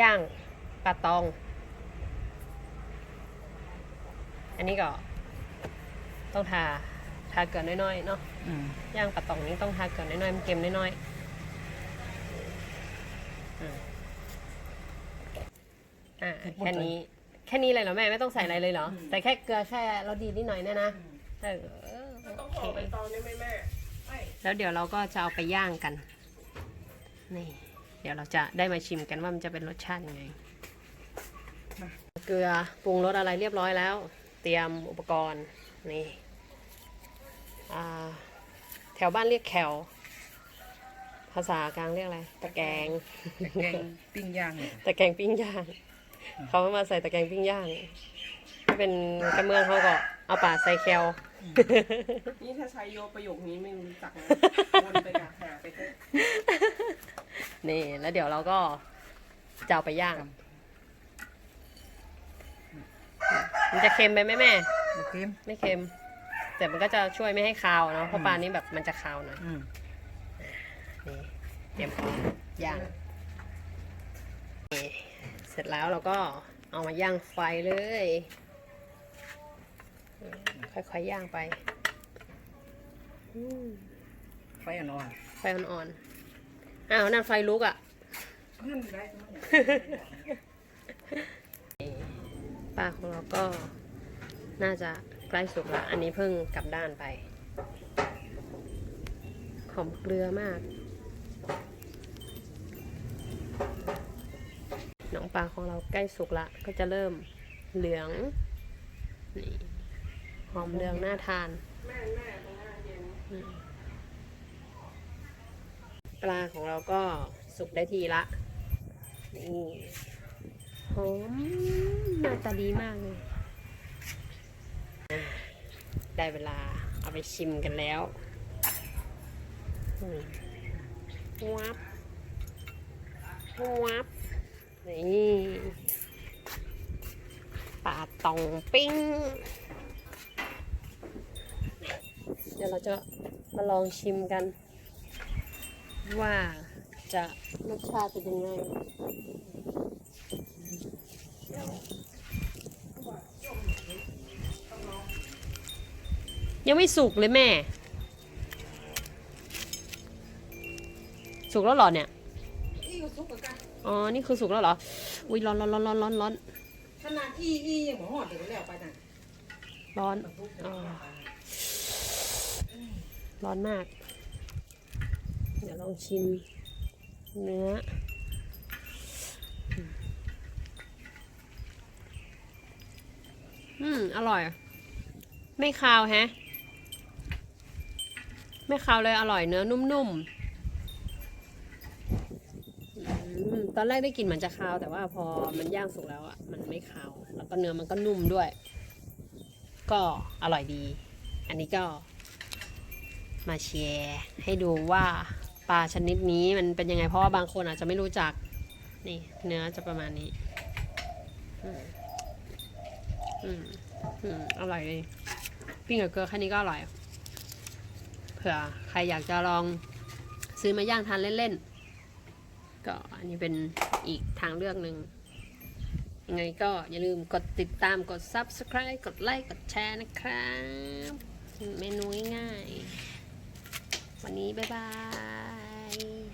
ย่างปลาตอง อันนี้ก็ ต้องทาทาเกลือน้อยๆเนาะอืมย่างปลาตองนี้ต้องทาเกลือน้อยๆมันเค็มน้อยๆอืมอ่าแค่นี้แค่นี้เลยเหรอแม่ไม่ต้องใส่อะไรเลยเหรอใส่แค่เกลือแค่เราดีนิดหน่อยเนี่ยนะเออต้องโอห่อเคใบตองได้ไหมแม่ไม่แล้วเดี๋ยวเราก็จะเอาไปย่างกันนี่ เดี๋ยวเราจะได้มาชิมกันว่ามันจะเป็นรสชาติยังไง เกลือปรุงรสอะไรเรียบร้อยแล้ว เตรียมอุปกรณ์นี่อ่าแถวบ้านเรียกแคลภาษากลางเรียกอะไร ตะแกรงแต่แกงปิ้งย่างเนี่ยตะแกรงปิ้งย่าง เขามาใส่ตะแกรงปิ้งย่างถ้าเป็นกระเมืองเขาก็เอาป่าใส่แคลนี่ถ้าใช้โยประโยคนี้ไม่รู้จักนะวนไปหาหาไปเถอะ นี่แล้วเดี๋ยวเราก็จะเอาไปย่าง มันจะเค็มไปไหมแม่ โอเคมไม่เค็ม แต่มันก็จะช่วยไม่ให้คาวเนาะเพราะปลานี้แบบมันจะคาวหน่อยอืมนี่เตรียมพร้อมย่างนี่เสร็จแล้วเราก็เอามาย่างไฟเลยอืมค่อยๆย่างไปอืมไฟอ่อนไฟอ่อนๆ อ้าวนั่นไฟลุกอะๆนั่นได้ไหมเนี่ยปลาของเราก็น่าจะใกล้สุกแล้วอันนี้เพิ่งกลับด้านไป หอมเกลือมาก หนังปลาของเราใกล้สุกละก็จะเริ่มเหลืองนี่หอมเหลืองน่าทานแม่แม่ตรงหน้าเย็น ปลาของเราก็สุกได้ทีละ นี่หอมหน้าตาดีมากเลย ได้เวลาเอาไปชิมกันแล้ววับวับนี่ปลาตองปิ้ง เดี๋ยวเราจะมาลองชิมกัน ว่าจะรสชาติเป็นยังไงยังไม่สุกเลยแม่ สุกแล้วเหรอเนี่ย อีก็ซุกกันอ๋อ นี่คือสุกแล้วเหรอ อุ้ยร้อนร้อนร้อนร้อนร้อนร้อนขนาดอีอียังหัวหอดอยู่แล้วไปน่ะร้อนอ๋อร้อนมาก เดี๋ยวลองชิมเนื้อ อืม อร่อย ไม่คาวแฮะ ไม่คาวเลยอร่อยเนื้อนุ่มๆอืมตอนแรกได้กลิ่นเหมือนจะคาว แต่ว่าพอมันย่างสุกแล้วอะ มันไม่คาว แล้วก็เนื้อมันก็นุ่มด้วย ก็อร่อยดี อันนี้ก็มาแชร์ให้ดูว่า ปลาชนิดนี้มันเป็นยังไงเพราะว่าบางคนอาจจะไม่รู้จัก นี่ เนื้อจะประมาณนี้ อืมอืมอืมอร่อยเลยปิ้งกับเกลือแค่นี้ก็อร่อย เผื่อใครอยากจะลองซื้อมาย่างทานเล่นๆ ก็อันนี้เป็นอีกทางเลือกหนึ่งยังไงก็อย่าลืมกดติดตามกด subscribe กดไลค์กดแชร์นะครับ เมนูง่ายๆ วันนี้บ๊ายบาย